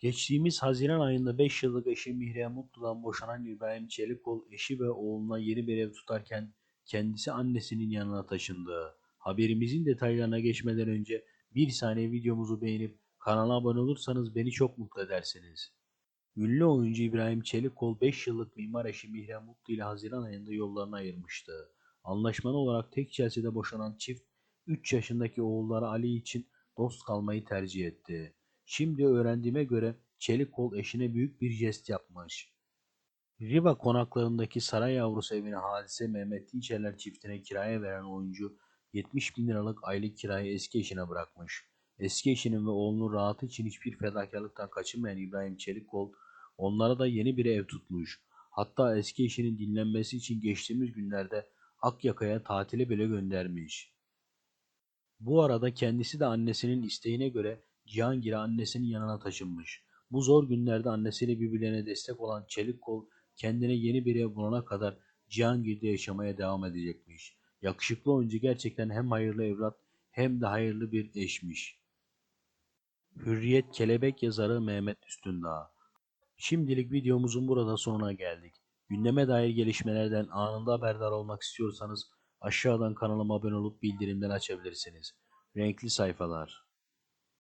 Geçtiğimiz Haziran ayında 5 yıllık eşi Mihriye Mutlu'dan boşanan İbrahim Çelikkol eşi ve oğluna yeni bir ev tutarken kendisi annesinin yanına taşındı. Haberimizin detaylarına geçmeden önce bir saniye videomuzu beğenip kanala abone olursanız beni çok mutlu edersiniz. Ünlü oyuncu İbrahim Çelikkol 5 yıllık mimar eşi Mihriye Mutlu ile Haziran ayında yollarını ayırmıştı. Anlaşmalı olarak tek Chelsea'de boşanan çift 3 yaşındaki oğulları Ali için dost kalmayı tercih etti. Şimdi öğrendiğime göre Çelikkol eşine büyük bir jest yapmış. Riva konaklarındaki saray yavrusu evini Hadise Mehmet Dinçerler çiftine kiraya veren oyuncu 70 bin liralık aylık kirayı eski eşine bırakmış. Eski eşinin ve oğlunun rahatı için hiçbir fedakarlıktan kaçınmayan İbrahim Çelikkol onlara da yeni bir ev tutmuş. Hatta eski eşinin dinlenmesi için geçtiğimiz günlerde Akyaka'ya tatile bile göndermiş. Bu arada kendisi de annesinin isteğine göre Cihangir'e annesinin yanına taşınmış. Bu zor günlerde annesiyle birbirlerine destek olan Çelikkol kendine yeni bir ev bulana kadar Cihangir'de yaşamaya devam edecekmiş. Yakışıklı oyuncu gerçekten hem hayırlı evlat hem de hayırlı bir eşmiş. Hürriyet Kelebek yazarı Mehmet Üstündağ Şimdilik videomuzun burada sonuna geldik. Gündeme dair gelişmelerden anında haberdar olmak istiyorsanız aşağıdan kanalıma abone olup bildirimleri açabilirsiniz. Renkli sayfalar.